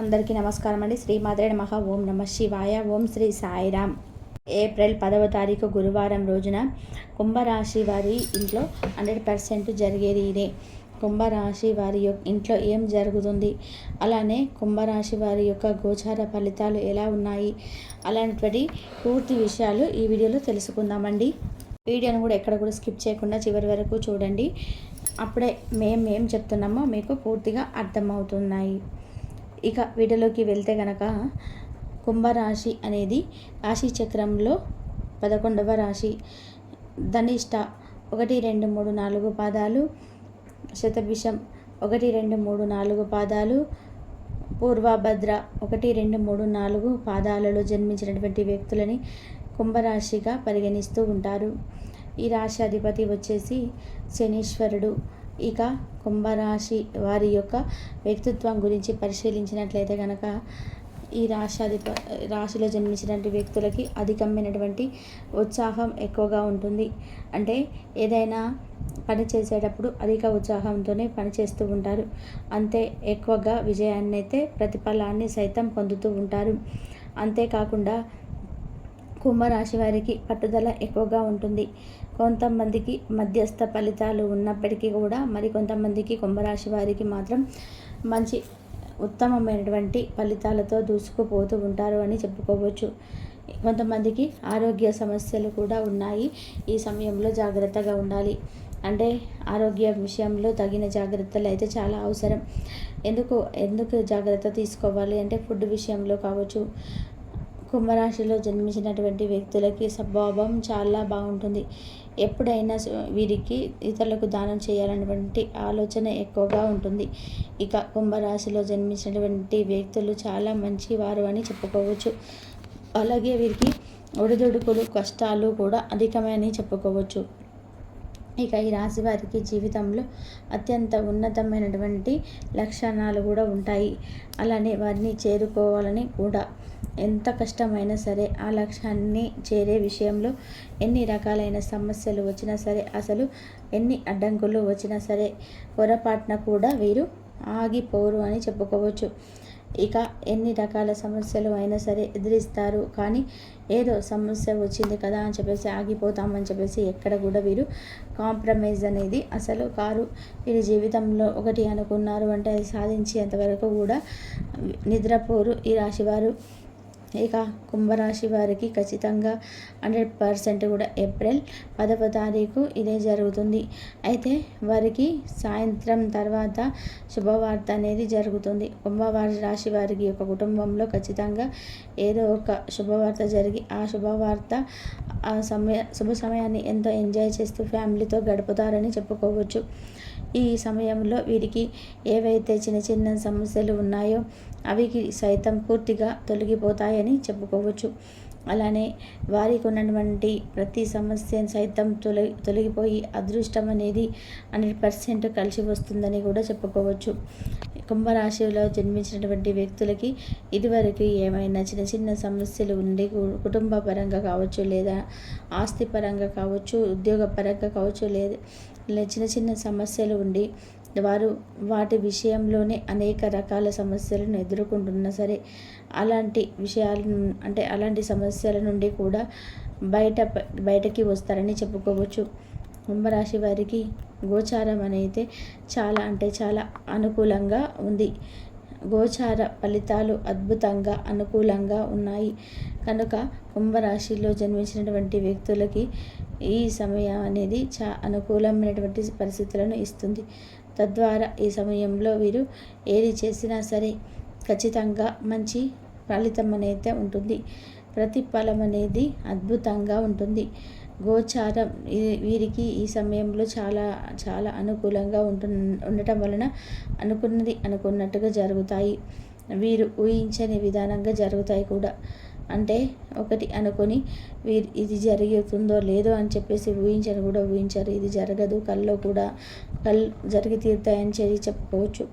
అందరికీ నమస్కారం అండి. శ్రీ మాత్రే నమః. ఓం నమ శివాయ. ఓం శ్రీ సాయిరామ్. ఏప్రిల్ పదవ తారీఖు గురువారం రోజున కుంభరాశి వారి ఇంట్లో హండ్రెడ్ పర్సెంట్ జరిగేది ఇదే. కుంభరాశి వారి యొక్క ఇంట్లో ఏం జరుగుతుంది? అలానే కుంభరాశి వారి యొక్క గోచార ఫలితాలు ఎలా ఉన్నాయి? అలాంటివి పూర్తి విషయాలు ఈ వీడియోలో తెలుసుకుందామండి. వీడియోను కూడా ఎక్కడ కూడా స్కిప్ చేయకుండా చివరి వరకు చూడండి. అప్పుడే మేము ఏం చెప్తున్నామో మీకు పూర్తిగా అర్థమవుతున్నాయి. ఇక వీటిలోకి వెళ్తే గనక కుంభరాశి అనేది రాశి చక్రంలో పదకొండవ రాశి. ధనిష్ట ఒకటి రెండు మూడు నాలుగు పాదాలు. శతభిషం ఒకటి రెండు మూడు నాలుగు పాదాలు. పూర్వభద్ర ఒకటి రెండు మూడు నాలుగు పాదాలలో జన్మించినటువంటి వ్యక్తులని కుంభరాశిగా పరిగణిస్తూ ఉంటారు. ఈ రాశి అధిపతి వచ్చేసి శనీశ్వరుడు. ఇక కుంభరాశి వారి యొక్క వ్యక్తిత్వం గురించి పరిశీలించినట్లయితే కనుక ఈ రాశి రాశిలో జన్మించినటువంటి వ్యక్తులకి అధికమైనటువంటి ఉత్సాహం ఎక్కువగా ఉంటుంది. అంటే ఏదైనా పని చేసేటప్పుడు అధిక ఉత్సాహంతోనే పని చేస్తూ ఉంటారు. అంతే ఎక్కువగా విజయాన్ని అయితే ప్రతిఫలాన్ని సైతం పొందుతూ ఉంటారు. అంతేకాకుండా కుంభరాశి వారికి పట్టుదల ఎక్కువగా ఉంటుంది. కొంతమందికి మధ్యస్థ ఫలితాలు ఉన్నప్పటికీ కూడా మరి కొంతమందికి కుంభరాశి వారికి మాత్రం మంచి ఉత్తమమైనటువంటి ఫలితాలతో దూసుకుపోతూ ఉంటారు అని చెప్పుకోవచ్చు. కొంతమందికి ఆరోగ్య సమస్యలు కూడా ఉన్నాయి. ఈ సమయంలో జాగ్రత్తగా ఉండాలి. అంటే ఆరోగ్య విషయంలో తగిన జాగ్రత్తలు అయితే చాలా అవసరం. ఎందుకు ఎందుకు జాగ్రత్త తీసుకోవాలి? అంటే ఫుడ్ విషయంలో కావచ్చు కుంభరాశిలో జన్మించినటువంటి వ్యక్తులకి స్వభావం చాలా బాగుంటుంది. ఎప్పుడైనా వీరికి ఇతరులకు దానం చేయాలన్నటువంటి ఆలోచన ఎక్కువగా ఉంటుంది. ఇక కుంభరాశిలో జన్మించినటువంటి వ్యక్తులు చాలా మంచి వారు అని చెప్పుకోవచ్చు. అలాగే వీరికి ఒడిదుడుకులు కష్టాలు కూడా అధికమని చెప్పుకోవచ్చు. ఇక ఈ రాశి వారికి జీవితంలో అత్యంత ఉన్నతమైనటువంటి లక్షణాలు కూడా ఉంటాయి. అలానే వారిని చేరుకోవాలని కూడా ఎంత కష్టమైనా సరే ఆ లక్ష్యాన్ని చేరే విషయంలో ఎన్ని రకాలైన సమస్యలు వచ్చినా సరే అసలు ఎన్ని అడ్డంకులు వచ్చినా సరే పొరపాటున కూడా వీరు ఆగిపోరు అని చెప్పుకోవచ్చు. ఇక ఎన్ని రకాల సమస్యలు అయినా సరే ఎదిరిస్తారు. కానీ ఏదో సమస్య వచ్చింది కదా అని చెప్పేసి ఆగిపోతామని చెప్పేసి ఎక్కడ కూడా వీరు కాంప్రమైజ్ అనేది అసలు కారు వీరి జీవితంలో ఒకటి అనుకున్నారు అంటే అది సాధించేంతవరకు కూడా నిద్రపోరు ఈ రాశివారు. ఇక కుంభరాశి వారికి ఖచ్చితంగా హండ్రెడ్ పర్సెంట్ కూడా ఏప్రిల్ పదవ తారీఖు ఇదే జరుగుతుంది. అయితే వారికి సాయంత్రం తర్వాత శుభవార్త అనేది జరుగుతుంది. కుంభవారి రాశి వారికి ఒక కుటుంబంలో ఖచ్చితంగా ఏదో ఒక శుభవార్త జరిగి ఆ శుభవార్త ఆ సమయ శుభ సమయాన్ని ఎంతో ఎంజాయ్ చేస్తూ ఫ్యామిలీతో గడుపుతారని చెప్పుకోవచ్చు. ఈ సమయంలో వీరికి ఏవైతే చిన్న చిన్న సమస్యలు ఉన్నాయో అవి సైతం పూర్తిగా తొలగిపోతాయి ఉంటాయని చెప్పుకోవచ్చు. అలానే వారికి ఉన్నటువంటి ప్రతి సమస్య సైతం తొలగి తొలగిపోయి అదృష్టం అనేది హండ్రెడ్ పర్సెంట్ కలిసి వస్తుందని కూడా చెప్పుకోవచ్చు. కుంభరాశిలో జన్మించినటువంటి వ్యక్తులకి ఇదివరకు ఏమైనా చిన్న చిన్న సమస్యలు ఉండి కుటుంబ పరంగా కావచ్చు లేదా ఆస్తి పరంగా కావచ్చు ఉద్యోగ పరంగా కావచ్చు లేదా చిన్న చిన్న సమస్యలు ఉండి వారు వాటి విషయంలోనే అనేక రకాల సమస్యలను ఎదుర్కొంటున్నా సరే అలాంటి విషయాల అంటే అలాంటి సమస్యల నుండి కూడా బయట బయటకి వస్తారని చెప్పుకోవచ్చు. కుంభరాశి వారికి గోచారం అనేది చాలా అంటే చాలా అనుకూలంగా ఉంది. గోచార ఫలితాలు అద్భుతంగా అనుకూలంగా ఉన్నాయి. కనుక కుంభరాశిలో జన్మించినటువంటి వ్యక్తులకి ఈ సమయం అనేది చా అనుకూలమైనటువంటి పరిస్థితులను ఇస్తుంది. తద్వారా ఈ సమయంలో వీరు ఏది చేసినా సరే ఖచ్చితంగా మంచి ఫలితం అనేది ఉంటుంది. ప్రతిఫలం అనేది అద్భుతంగా ఉంటుంది. గోచారం వీరికి ఈ సమయంలో చాలా చాలా అనుకూలంగా ఉంటు ఉండటం వలన అనుకున్నది అనుకున్నట్టుగా జరుగుతాయి. వీరు ఊహించని విధానంగా జరుగుతాయి కూడా. అంటే ఒకటి అనుకొని ఇది జరుగుతుందో లేదో అని చెప్పేసి ఊహించని కూడా ఊహించారు. ఇది జరగదు. కల్లో కూడా కల్ జరిగి తీరుతాయని చెప్పి చెప్పుకోవచ్చు.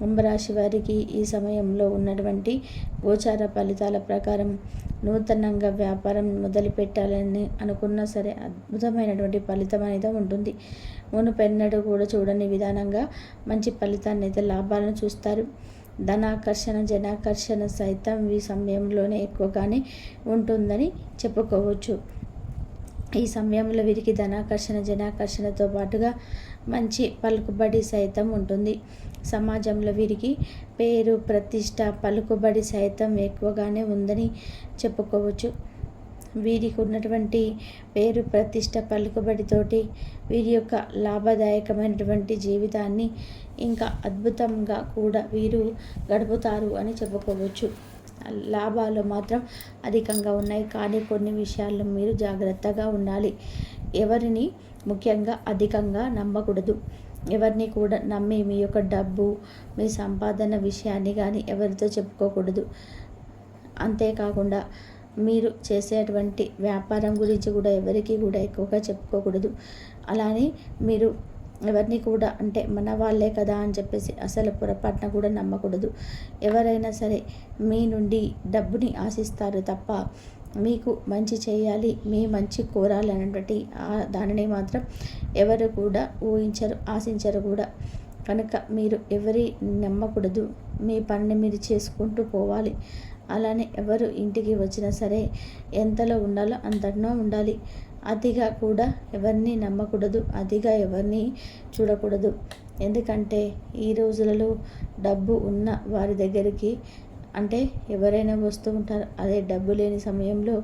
కుంభరాశి వారికి ఈ సమయంలో ఉన్నటువంటి గోచార ఫలితాల ప్రకారం నూతనంగా వ్యాపారం మొదలుపెట్టాలని అనుకున్నా సరే అద్భుతమైనటువంటి ఫలితం అనేది ఉంటుంది. మునుపెన్నడూ కూడా చూడని విధానంగా మంచి ఫలితాన్ని అయితే లాభాలను చూస్తారు. ధనాకర్షణ జనాకర్షణ సైతం ఈ సమయంలోనే ఎక్కువగానే ఉంటుందని చెప్పుకోవచ్చు. ఈ సమయంలో వీరికి ధనాకర్షణ జనాకర్షణతో పాటుగా మంచి పలుకుబడి సైతం ఉంటుంది. సమాజంలో వీరికి పేరు ప్రతిష్ట పలుకుబడి సైతం ఎక్కువగానే ఉందని చెప్పుకోవచ్చు. వీరికి ఉన్నటువంటి పేరు ప్రతిష్ట పలుకుబడితోటి వీరి యొక్క లాభదాయకమైనటువంటి జీవితాన్ని ఇంకా అద్భుతంగా కూడా వీరు గడుపుతారు అని చెప్పుకోవచ్చు. లాభాలు మాత్రం అధికంగా ఉన్నాయి. కానీ కొన్ని విషయాల్లో మీరు జాగ్రత్తగా ఉండాలి. ఎవరిని ముఖ్యంగా అధికంగా నమ్మకూడదు. ఎవరిని కూడా నమ్మి మీ యొక్క డబ్బు మీ సంపాదన విషయాన్ని కానీ ఎవరితో చెప్పుకోకూడదు. అంతేకాకుండా మీరు చేసేటువంటి వ్యాపారం గురించి కూడా ఎవరికి కూడా ఎక్కువగా చెప్పుకోకూడదు. అలానే మీరు ఎవరిని కూడా అంటే మన వాళ్ళే కదా అని చెప్పేసి అసలు పొరపాటున కూడా నమ్మకూడదు. ఎవరైనా సరే మీ నుండి డబ్బుని ఆశిస్తారు తప్ప మీకు మంచి చేయాలి మీ మంచి కోరాలి అనేటువంటి దానిని మాత్రం ఎవరు కూడా ఊహించరు ఆశించరు కూడా. కనుక మీరు ఎవరి నమ్మకూడదు. మీ పనిని మీరు చేసుకుంటూ పోవాలి. అలానే ఎవరు ఇంటికి వచ్చినా సరే ఎంతలో ఉండాలో అంతటినో ఉండాలి. అతిగా కూడా ఎవరిని నమ్మకూడదు అతిగా ఎవరిని చూడకూడదు. ఎందుకంటే ఈ రోజులలో డబ్బు ఉన్న వారి దగ్గరికి అంటే ఎవరైనా వస్తూ ఉంటారు. అదే డబ్బు లేని సమయంలో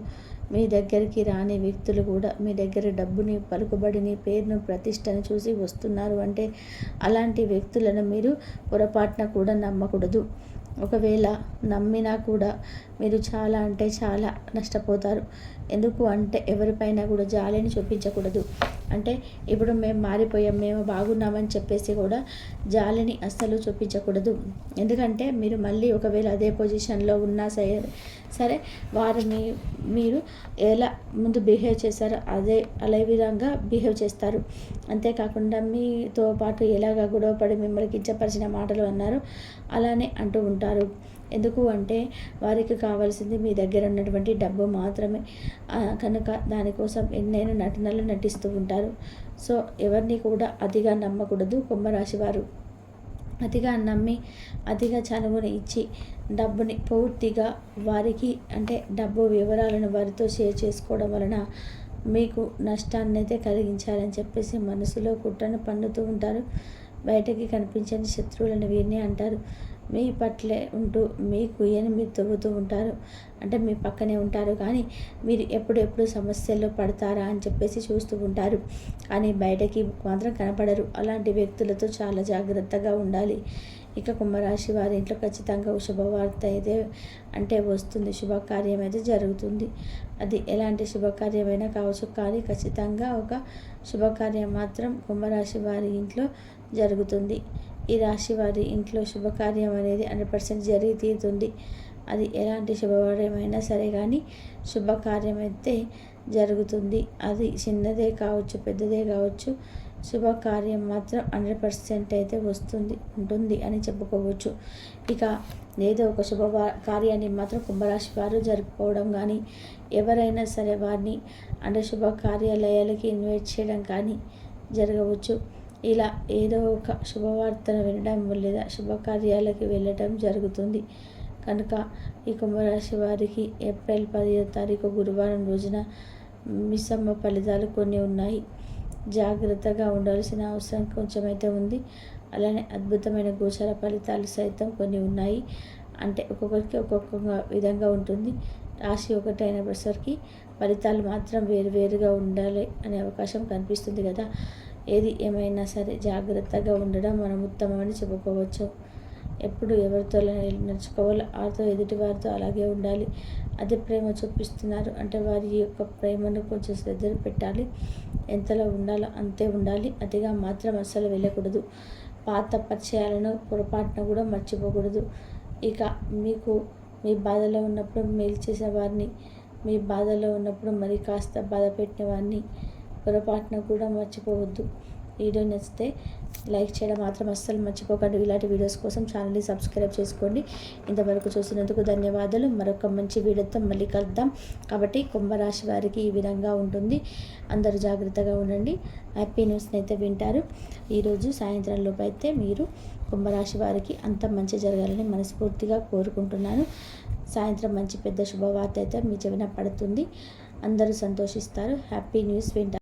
మీ దగ్గరికి రాని వ్యక్తులు కూడా మీ దగ్గర డబ్బుని పలుకుబడిని పేరును ప్రతిష్టను చూసి వస్తున్నారు అంటే అలాంటి వ్యక్తులను మీరు పొరపాటున కూడా నమ్మకూడదు. ఒకవేళ నమ్మినా కూడా మీరు చాలా అంటే చాలా నష్టపోతారు. ఎందుకు అంటే ఎవరిపైన కూడా జాలిని చూపించకూడదు. అంటే ఇప్పుడు మేము మారిపోయాం మేము బాగున్నామని చెప్పేసి కూడా జాలిని అస్సలు చూపించకూడదు. ఎందుకంటే మీరు మళ్ళీ ఒకవేళ అదే పొజిషన్లో ఉన్నా సరే సరే వారిని మీరు ఎలా ముందు బిహేవ్ చేశారో అదే అదే విధంగా బిహేవ్ చేస్తారు. అంతేకాకుండా మీతో పాటు ఎలాగ గొడవపడి మిమ్మల్ని కించపరిచిన మాటలు అన్నారు. అలానే అంటూ ఉంటారు. ఎందుకు అంటే వారికి కావాల్సింది మీ దగ్గర ఉన్నటువంటి డబ్బు మాత్రమే. కనుక దానికోసం ఎన్నైనా నటనలు నటిస్తూ ఉంటారు. సో ఎవరిని కూడా అతిగా నమ్మకూడదు కుంభరాశి వారు అతిగా నమ్మి అతిగా చనువుని ఇచ్చి డబ్బుని పూర్తిగా వారికి అంటే డబ్బు వివరాలను వారితో షేర్ చేసుకోవడం వలన మీకు నష్టాన్ని అయితే కలిగించాలని చెప్పేసి మనసులో కుట్రను పండుతూ ఉంటారు. బయటకి కనిపించని శత్రువులను వీరిని అంటారు. మీ పట్లే ఉంటూ మీ కుయ్యని మీరు తవ్వుతూ ఉంటారు. అంటే మీ పక్కనే ఉంటారు. కానీ మీరు ఎప్పుడెప్పుడు సమస్యల్లో పడతారా అని చెప్పేసి చూస్తూ ఉంటారు. కానీ బయటకి మాత్రం కనపడరు. అలాంటి వ్యక్తులతో చాలా జాగ్రత్తగా ఉండాలి. ఇక కుంభరాశి వారి ఇంట్లో ఖచ్చితంగా శుభవార్త అయితే అంటే వస్తుంది. శుభకార్యం అయితే జరుగుతుంది. అది ఎలాంటి శుభకార్యమైనా కావచ్చు. కానీ ఖచ్చితంగా ఒక శుభకార్యం మాత్రం కుంభరాశి వారి ఇంట్లో జరుగుతుంది. ఈ రాశి వారి ఇంట్లో శుభకార్యం అనేది హండ్రెడ్ పర్సెంట్ జరిగి తీరుతుంది అది ఎలాంటి శుభకార్యమైనా సరే కానీ శుభకార్యం అయితే జరుగుతుంది. అది చిన్నదే కావచ్చు పెద్దదే కావచ్చు శుభకార్యం మాత్రం హండ్రెడ్ పర్సెంట్ అయితే వస్తుంది ఉంటుంది అని చెప్పుకోవచ్చు. ఇక ఏదో ఒక శుభ కార్యాన్ని మాత్రం కుంభరాశి వారు జరుపుకోవడం కానీ ఎవరైనా సరే వారిని అంటే శుభ కార్యాలయాలకి ఇన్వైట్ చేయడం కానీ జరగవచ్చు. ఇలా ఏదో ఒక శుభవార్తను వినడం లేదా శుభకార్యాలకి వెళ్ళటం జరుగుతుంది. కనుక ఈ కుంభరాశి వారికి ఏప్రిల్ పదిహేను తారీఖు గురువారం రోజున మిస్సమ్మ ఫలితాలు కొన్ని ఉన్నాయి. జాగ్రత్తగా ఉండాల్సిన అవసరం కొంచెమైతే ఉంది. అలానే అద్భుతమైన గోచర ఫలితాలు సైతం కొన్ని ఉన్నాయి. అంటే ఒక్కొక్కరికి ఒక్కొక్క విధంగా ఉంటుంది. రాశి ఒకటి అయినప్పటిసరికి ఫలితాలు మాత్రం వేరువేరుగా ఉండాలి అనే అవకాశం కనిపిస్తుంది కదా. ఏది ఏమైనా సరే జాగ్రత్తగా ఉండడం మనం ఉత్తమమని చెప్పుకోవచ్చు. ఎప్పుడు ఎవరితో నడుచుకోవాలో. వారితో ఎదుటి వారితో అలాగే ఉండాలి. అదే ప్రేమ చూపిస్తున్నారు. అంటే వారి యొక్క ప్రేమను కొంచెం శ్రద్ధ పెట్టాలి. ఎంతలో ఉండాలో అంతే ఉండాలి. అతిగా మాత్రం అస్సలు వెళ్ళకూడదు. పాత పరిచయాలను పొరపాటున కూడా మర్చిపోకూడదు. ఇక మీకు మీ బాధలో ఉన్నప్పుడు మేలు చేసే వారిని మీ బాధలో ఉన్నప్పుడు మరి కాస్త బాధ పెట్టిన వారిని పొరపాటున కూడా మర్చిపోవద్దు. వీడియో నచ్చితే లైక్ చేయడం మాత్రం అస్సలు మర్చిపోకండి. ఇలాంటి వీడియోస్ కోసం ఛానల్ని సబ్స్క్రైబ్ చేసుకోండి. ఇంతవరకు చూసినందుకు ధన్యవాదాలు. మరొక మంచి వీడియోతో మళ్ళీ కలుద్దాం. కాబట్టి కుంభరాశి వారికి ఈ విధంగా ఉంటుంది. అందరూ జాగ్రత్తగా ఉండండి. హ్యాపీ న్యూస్ని అయితే వింటారు. ఈరోజు సాయంత్రం లోపు అయితే మీరు కుంభరాశి వారికి అంత మంచి జరగాలని మనస్ఫూర్తిగా కోరుకుంటున్నాను. సాయంత్రం మంచి పెద్ద శుభవార్త అయితే మీ చెవిన పడుతుంది. అందరూ సంతోషిస్తారు. హ్యాపీ న్యూస్ వింటారు.